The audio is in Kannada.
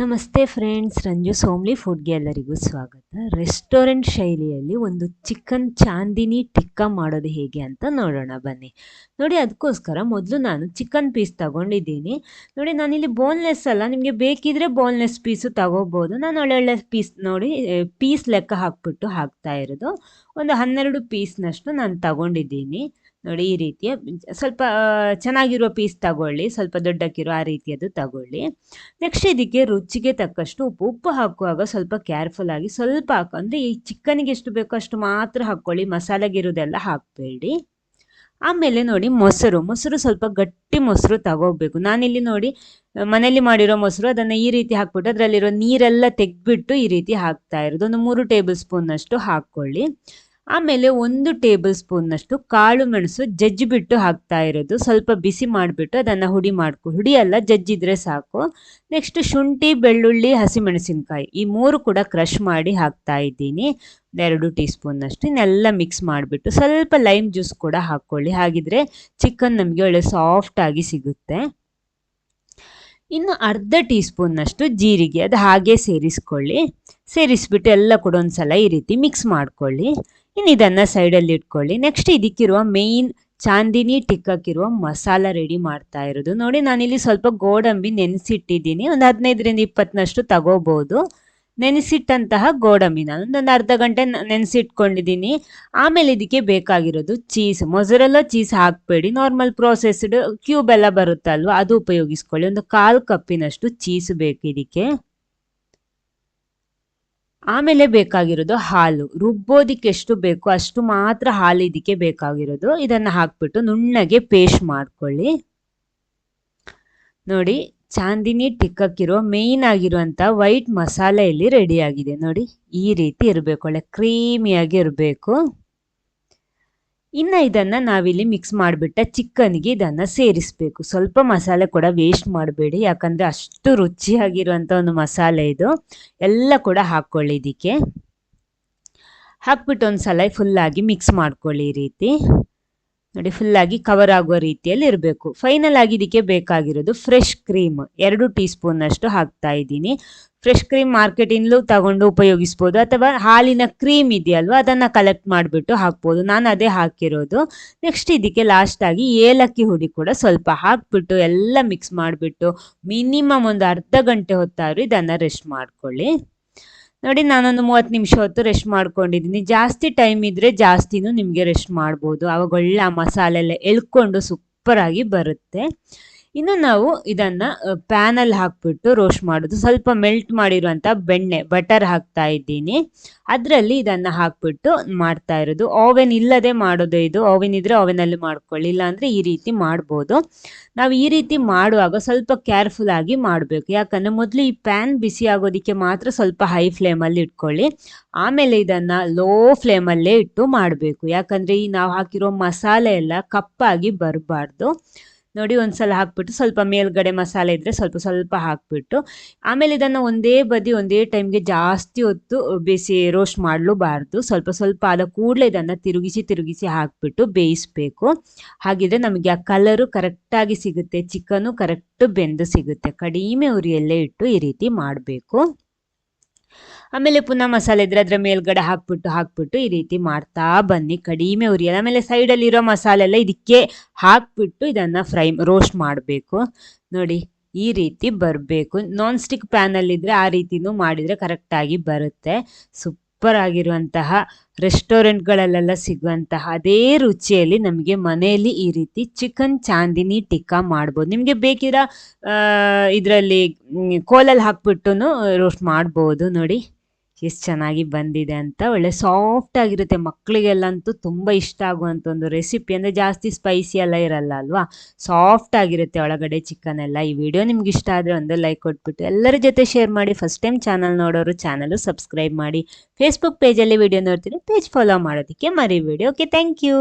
ನಮಸ್ತೆ ಫ್ರೆಂಡ್ಸ್, ರಂಜು ಸೋಮ್ಲಿ ಫುಡ್ಗೆ ಎಲ್ಲರಿಗೂ ಸ್ವಾಗತ. ರೆಸ್ಟೋರೆಂಟ್ ಶೈಲಿಯಲ್ಲಿ ಒಂದು ಚಿಕನ್ ಚಾಂದಿನಿ ಟಿಕ್ಕ ಮಾಡೋದು ಹೇಗೆ ಅಂತ ನೋಡೋಣ, ಬನ್ನಿ. ನೋಡಿ, ಅದಕ್ಕೋಸ್ಕರ ಮೊದಲು ನಾನು ಚಿಕನ್ ಪೀಸ್ ತಗೊಂಡಿದ್ದೀನಿ. ನೋಡಿ, ನಾನಿಲ್ಲಿ ಬೋನ್ಲೆಸ್ ಅಲ್ಲ, ನಿಮಗೆ ಬೇಕಿದ್ರೆ ಬೋನ್ಲೆಸ್ ಪೀಸು ತಗೋಬೋದು. ನಾನು ಒಳ್ಳೊಳ್ಳೆ ಪೀಸ್ ನೋಡಿ ಪೀಸ್ ಲೆಕ್ಕ ಹಾಕ್ಬಿಟ್ಟು ಹಾಕ್ತಾ ಇರೋದು. ಒಂದು ಹನ್ನೆರಡು ಪೀಸ್ನಷ್ಟು ನಾನು ತಗೊಂಡಿದ್ದೀನಿ. ನೋಡಿ ಈ ರೀತಿಯ, ಸ್ವಲ್ಪ ಚೆನ್ನಾಗಿರೋ ಪೀಸ್ ತಗೊಳ್ಳಿ, ಸ್ವಲ್ಪ ದೊಡ್ಡಕ್ಕಿರೋ ಆ ರೀತಿಯದು ತಗೊಳ್ಳಿ. ನೆಕ್ಸ್ಟ್ ಇದಕ್ಕೆ ರುಚಿಗೆ ತಕ್ಕಷ್ಟು ಉಪ್ಪು. ಉಪ್ಪು ಹಾಕುವಾಗ ಸ್ವಲ್ಪ ಕೇರ್ಫುಲ್ ಆಗಿ ಸ್ವಲ್ಪ ಹಾಕು, ಅಂದರೆ ಈ ಚಿಕನ್ಗೆ ಎಷ್ಟು ಬೇಕೋ ಅಷ್ಟು ಮಾತ್ರ ಹಾಕ್ಕೊಳ್ಳಿ ಮಸಾಲೆಗಿರೋದೆಲ್ಲ ಹಾಕಬೇಡಿ. ಆಮೇಲೆ ನೋಡಿ ಮೊಸರು. ಮೊಸರು ಸ್ವಲ್ಪ ಗಟ್ಟಿ ಮೊಸರು ತಗೋಬೇಕು. ನಾನಿಲ್ಲಿ ನೋಡಿ ಮನೇಲಿ ಮಾಡಿರೋ ಮೊಸರು, ಅದನ್ನು ಈ ರೀತಿ ಹಾಕ್ಬಿಟ್ಟು ಅದರಲ್ಲಿರೋ ನೀರೆಲ್ಲ ತೆಗೆದ್ಬಿಟ್ಟು ಈ ರೀತಿ ಹಾಕ್ತಾ ಇರೋದು. ಒಂದು ಮೂರು ಟೇಬಲ್ ಸ್ಪೂನ್ನಷ್ಟು ಹಾಕ್ಕೊಳ್ಳಿ. ಆಮೇಲೆ ಒಂದು ಟೇಬಲ್ ಸ್ಪೂನ್ನಷ್ಟು ಕಾಳು ಮೆಣಸು ಜಜ್ಜಿಬಿಟ್ಟು ಹಾಕ್ತಾ ಇರೋದು. ಸ್ವಲ್ಪ ಬಿಸಿ ಮಾಡಿಬಿಟ್ಟು ಅದನ್ನು ಹುಡಿ ಮಾಡ್ಕೊ ಹುಡಿ ಅಲ್ಲ ಜಜ್ಜಿದ್ರೆ ಸಾಕು. ನೆಕ್ಸ್ಟ್ ಶುಂಠಿ, ಬೆಳ್ಳುಳ್ಳಿ, ಹಸಿಮೆಣಸಿನಕಾಯಿ ಈ ಮೂರು ಕೂಡ ಕ್ರಷ್ ಮಾಡಿ ಹಾಕ್ತಾ ಇದ್ದೀನಿ. ಎರಡು ಟೀ ಸ್ಪೂನ್ನಷ್ಟು ಇನ್ನೆಲ್ಲ ಮಿಕ್ಸ್ ಮಾಡಿಬಿಟ್ಟು ಸ್ವಲ್ಪ ಲೈಮ್ ಜ್ಯೂಸ್ ಕೂಡ ಹಾಕ್ಕೊಳ್ಳಿ. ಹಾಗಿದ್ರೆ ಚಿಕನ್ ನಮಗೆ ಒಳ್ಳೆ ಆಗಿ ಸಿಗುತ್ತೆ. ಇನ್ನು ಅರ್ಧ ಟೀ ಸ್ಪೂನ್ನಷ್ಟು ಜೀರಿಗೆ, ಅದು ಹಾಗೆ ಸೇರಿಸ್ಕೊಳ್ಳಿ. ಸೇರಿಸ್ಬಿಟ್ಟು ಎಲ್ಲ ಕೂಡ ಒಂದ್ಸಲ ಈ ರೀತಿ ಮಿಕ್ಸ್ ಮಾಡ್ಕೊಳ್ಳಿ. ಇನ್ನು ಇದನ್ನು ಸೈಡಲ್ಲಿ ಇಟ್ಕೊಳ್ಳಿ. ನೆಕ್ಸ್ಟ್ ಇದಕ್ಕಿರುವ ಮೇಯ್ನ್ ಚಾಂದಿನಿ ಟಿಕ್ಕಕ್ಕಿರುವ ಮಸಾಲ ರೆಡಿ ಮಾಡ್ತಾ ಇರೋದು. ನೋಡಿ, ನಾನಿಲ್ಲಿ ಸ್ವಲ್ಪ ಗೋಡಂಬಿ ನೆನೆಸಿಟ್ಟಿದ್ದೀನಿ. ಒಂದು ಹದಿನೈದರಿಂದ ಇಪ್ಪತ್ತನಷ್ಟು ತಗೋಬೋದು. ನೆನೆಸಿಟ್ಟಂತಹ ಗೋಡಂಬಿ ನಾನು. ಒಂದು ಅರ್ಧ ಗಂಟೆ ನೆನೆಸಿಟ್ಕೊಂಡಿದ್ದೀನಿ. ಆಮೇಲೆ ಇದಕ್ಕೆ ಬೇಕಾಗಿರೋದು ಚೀಸ್. ಮೊಸರೆಲ್ಲ ಚೀಸ್ ಹಾಕಬೇಡಿ. ನಾರ್ಮಲ್ ಪ್ರೋಸೆಸ್ಡ್ ಕ್ಯೂಬ್ ಎಲ್ಲ ಬರುತ್ತಲ್ವ, ಅದು ಉಪಯೋಗಿಸ್ಕೊಳ್ಳಿ. ಒಂದು ಕಾಲು ಕಪ್ಪಿನಷ್ಟು ಚೀಸ್ ಬೇಕು ಇದಕ್ಕೆ. ಆಮೇಲೆ ಬೇಕಾಗಿರೋದು ಹಾಲು. ರುಬ್ಬೋದಿಕ್ಕೆ ಎಷ್ಟು ಬೇಕು ಅಷ್ಟು ಮಾತ್ರ ಹಾಲು ಇದಕ್ಕೆ ಬೇಕಾಗಿರೋದು. ಇದನ್ನು ಹಾಕ್ಬಿಟ್ಟು ನುಣ್ಣಗೆ ಪೇಸ್ಟ್ ಮಾಡ್ಕೊಳ್ಳಿ. ನೋಡಿ, ಚಾಂದಿನಿ ಟಿಕ್ಕಕ್ಕಿರೋ ಮೇಯ್ನ್ ಆಗಿರುವಂಥ ವೈಟ್ ಮಸಾಲೆಯಲ್ಲಿ ರೆಡಿ ಆಗಿದೆ. ನೋಡಿ, ಈ ರೀತಿ ಇರಬೇಕು. ಒಳ್ಳೆ ಕ್ರೀಮಿಯಾಗಿ ಇರಬೇಕು. ಇನ್ನು ಇದನ್ನು ನಾವಿಲ್ಲಿ ಮಿಕ್ಸ್ ಮಾಡಿಬಿಟ್ಟ ಚಿಕನ್ಗೆ ಇದನ್ನು ಸೇರಿಸಬೇಕು. ಸ್ವಲ್ಪ ಮಸಾಲೆ ಕೂಡ ವೇಸ್ಟ್ ಮಾಡಬೇಡಿ, ಯಾಕಂದರೆ ಅಷ್ಟು ರುಚಿಯಾಗಿರುವಂಥ ಒಂದು ಮಸಾಲೆ ಇದು. ಎಲ್ಲ ಕೂಡ ಹಾಕ್ಕೊಳ್ಳಿ ಇದಕ್ಕೆ. ಹಾಕ್ಬಿಟ್ಟು ಒಂದು ಸಲ ಫುಲ್ಲಾಗಿ ಮಿಕ್ಸ್ ಮಾಡ್ಕೊಳ್ಳಿ ಈ ರೀತಿ. ನೋಡಿ ಫುಲ್ಲಾಗಿ ಕವರ್ ಆಗುವ ರೀತಿಯಲ್ಲಿ ಇರಬೇಕು. ಫೈನಲ್ ಆಗಿ ಇದಕ್ಕೆ ಬೇಕಾಗಿರೋದು ಫ್ರೆಶ್ ಕ್ರೀಮ್ ಎರಡು ಟೀ ಸ್ಪೂನ್ ಅಷ್ಟು ಹಾಕ್ತಾ ಇದ್ದೀನಿ. ಫ್ರೆಶ್ ಕ್ರೀಮ್ ಮಾರ್ಕೆಟಿಂದಲೂ ತಗೊಂಡು ಉಪಯೋಗಿಸ್ಬೋದು. ಅಥವಾ ಹಾಲಿನ ಕ್ರೀಮ್ ಇದೆಯಲ್ವ, ಅದನ್ನು ಕಲೆಕ್ಟ್ ಮಾಡಿಬಿಟ್ಟು ಹಾಕ್ಬೋದು. ನಾನು ಅದೇ ಹಾಕಿರೋದು. ನೆಕ್ಸ್ಟ್ ಇದಕ್ಕೆ ಲಾಸ್ಟಾಗಿ ಏಲಕ್ಕಿ ಹುಡಿ ಕೂಡ ಸ್ವಲ್ಪ ಹಾಕ್ಬಿಟ್ಟು ಎಲ್ಲ ಮಿಕ್ಸ್ ಮಾಡಿಬಿಟ್ಟು ಮಿನಿಮಮ್ ಒಂದು ಅರ್ಧ ಗಂಟೆ ಹೊತ್ತಾದ್ರೂ ಇದನ್ನು ರೆಸ್ಟ್ ಮಾಡ್ಕೊಳ್ಳಿ. ನೋಡಿ ನಾನೊಂದು ಮೂವತ್ತು ನಿಮಿಷ ಹೊತ್ತು ರೆಸ್ಟ್ ಮಾಡ್ಕೊಂಡಿದ್ದೀನಿ. ಜಾಸ್ತಿ ಟೈಮ್ ಇದ್ದರೆ ಜಾಸ್ತಿನೂ ನಿಮಗೆ ರೆಸ್ಟ್ ಮಾಡ್ಬೋದು. ಆವಾಗ ಒಳ್ಳೆ ಮಸಾಲೆ ಎಲ್ಲ ಎಳ್ಕೊಂಡು ಸೂಪರಾಗಿ ಬರುತ್ತೆ. ಇನ್ನು ನಾವು ಇದನ್ನ ಪ್ಯಾನ್ ಅಲ್ಲಿ ಹಾಕ್ಬಿಟ್ಟು ರೋಸ್ಟ್ ಮಾಡೋದು. ಸ್ವಲ್ಪ ಮೆಲ್ಟ್ ಮಾಡಿರುವಂಥ ಬೆಣ್ಣೆ, ಬಟರ್ ಹಾಕ್ತಾ ಇದ್ದೀನಿ. ಅದರಲ್ಲಿ ಇದನ್ನ ಹಾಕ್ಬಿಟ್ಟು ಮಾಡ್ತಾ ಇರೋದು. ಓವೆನ್ ಇಲ್ಲದೆ ಮಾಡೋದು ಇದು. ಓವೆನ್ ಇದ್ರೆ ಓವೆನ್ ಅಲ್ಲಿ ಮಾಡ್ಕೊಳ್ಳಿ. ಇಲ್ಲಾಂದ್ರೆ ಈ ರೀತಿ ಮಾಡ್ಬೋದು. ನಾವು ಈ ರೀತಿ ಮಾಡುವಾಗ ಸ್ವಲ್ಪ ಕೇರ್ಫುಲ್ ಆಗಿ ಮಾಡಬೇಕು. ಯಾಕಂದ್ರೆ ಮೊದಲು ಈ ಪ್ಯಾನ್ ಬಿಸಿ ಆಗೋದಿಕ್ಕೆ ಮಾತ್ರ ಸ್ವಲ್ಪ ಹೈ ಫ್ಲೇಮ್ ಅಲ್ಲಿ ಇಟ್ಕೊಳ್ಳಿ. ಆಮೇಲೆ ಇದನ್ನ ಲೋ ಫ್ಲೇಮ್ ಅಲ್ಲೇ ಇಟ್ಟು ಮಾಡಬೇಕು. ಯಾಕಂದ್ರೆ ಈ ನಾವು ಹಾಕಿರೋ ಮಸಾಲೆ ಎಲ್ಲ ಕಪ್ಪಾಗಿ ಬರಬಾರ್ದು. ನೋಡಿ ಒಂದ್ಸಲ ಹಾಕ್ಬಿಟ್ಟು ಸ್ವಲ್ಪ ಮೇಲ್ಗಡೆ ಮಸಾಲೆ ಇದ್ದರೆ ಸ್ವಲ್ಪ ಸ್ವಲ್ಪ ಹಾಕ್ಬಿಟ್ಟು, ಆಮೇಲೆ ಇದನ್ನು ಒಂದೇ ಬದಿ ಒಂದೇ ಟೈಮ್ಗೆ ಜಾಸ್ತಿ ಹೊತ್ತು ಬೇಯಿಸಿ ರೋಸ್ಟ್ ಮಾಡಲೂಬಾರ್ದು. ಸ್ವಲ್ಪ ಸ್ವಲ್ಪ ಆದ ಕೂಡಲೇ ಇದನ್ನು ತಿರುಗಿಸಿ ತಿರುಗಿಸಿ ಹಾಕ್ಬಿಟ್ಟು ಬೇಯಿಸಬೇಕು. ಹಾಗಿದ್ರೆ ನಮಗೆ ಆ ಕಲರು ಕರೆಕ್ಟಾಗಿ ಸಿಗುತ್ತೆ ಚಿಕನು ಕರೆಕ್ಟ್ ಬೆಂದು ಸಿಗುತ್ತೆ. ಕಡಿಮೆ ಉರಿಯಲ್ಲೇ ಇಟ್ಟು ಈ ರೀತಿ ಮಾಡಬೇಕು. ಆಮೇಲೆ ಪುನಃ ಮಸಾಲೆ ಇದ್ರೆ ಅದರ ಮೇಲ್ಗಡೆ ಹಾಕ್ಬಿಟ್ಟು ಹಾಕ್ಬಿಟ್ಟು ಈ ರೀತಿ ಮಾಡ್ತಾ ಬನ್ನಿ. ಕಡಿಮೆ ಉರಿಯಲ್ಲ ಆಮೇಲೆ ಸೈಡಲ್ಲಿರೋ ಮಸಾಲೆ ಎಲ್ಲ ಇದಕ್ಕೆ ಹಾಕ್ಬಿಟ್ಟು ಇದನ್ನು ಫ್ರೈ ರೋಸ್ಟ್ ಮಾಡಬೇಕು. ನೋಡಿ, ಈ ರೀತಿ ಬರಬೇಕು. ನಾನ್ ಸ್ಟಿಕ್ ಪ್ಯಾನಲ್ಲಿದ್ದರೆ ಆ ರೀತಿನೂ ಮಾಡಿದರೆ ಕರೆಕ್ಟಾಗಿ ಬರುತ್ತೆ. ಸೂಪರ್ ಆಗಿರುವಂತಹ ರೆಸ್ಟೋರೆಂಟ್ಗಳಲ್ಲೆಲ್ಲ ಸಿಗುವಂತಹ ಅದೇ ರುಚಿಯಲ್ಲಿ ನಮಗೆ ಮನೆಯಲ್ಲಿ ಈ ರೀತಿ ಚಿಕನ್ ಚಾಂದಿನಿ ಟಿಕ್ಕಾ ಮಾಡ್ಬೋದು. ನಿಮಗೆ ಬೇಕಿರೋ ಇದರಲ್ಲಿ ಕೋಲಲ್ಲಿ ಹಾಕ್ಬಿಟ್ಟು ರೋಸ್ಟ್ ಮಾಡ್ಬೋದು ನೋಡಿ. ಎಷ್ಟು ಚೆನ್ನಾಗಿ ಬಂದಿದೆ ಅಂತ. ಒಳ್ಳೆ ಸಾಫ್ಟ್ ಆಗಿರುತ್ತೆ. ಮಕ್ಕಳಿಗೆಲ್ಲಂತೂ ತುಂಬ ಇಷ್ಟ ಆಗುವಂಥ ಒಂದು ರೆಸಿಪಿ ಅಂದರೆ ಜಾಸ್ತಿ ಸ್ಪೈಸಿ ಎಲ್ಲ ಇರಲ್ಲ ಅಲ್ವಾ? ಸಾಫ್ಟ್ ಆಗಿರುತ್ತೆ ಒಳಗಡೆ ಚಿಕನ್ ಎಲ್ಲ. ಈ ವಿಡಿಯೋ ನಿಮ್ಗೆ ಇಷ್ಟ ಆದರೆ ಒಂದು ಲೈಕ್ ಕೊಟ್ಬಿಟ್ಟು ಎಲ್ಲರ ಜೊತೆ ಶೇರ್ ಮಾಡಿ. ಫಸ್ಟ್ ಟೈಮ್ ಚಾನಲ್ ನೋಡೋರು ಚಾನಲು ಸಬ್ಸ್ಕ್ರೈಬ್ ಮಾಡಿ. ಫೇಸ್ಬುಕ್ ಪೇಜಲ್ಲಿ ವಿಡಿಯೋ ನೋಡ್ತೀನಿ. ಪೇಜ್ ಫಾಲೋ ಮಾಡೋದಕ್ಕೆ ಮರಿಬೇಡಿ. Okay thank you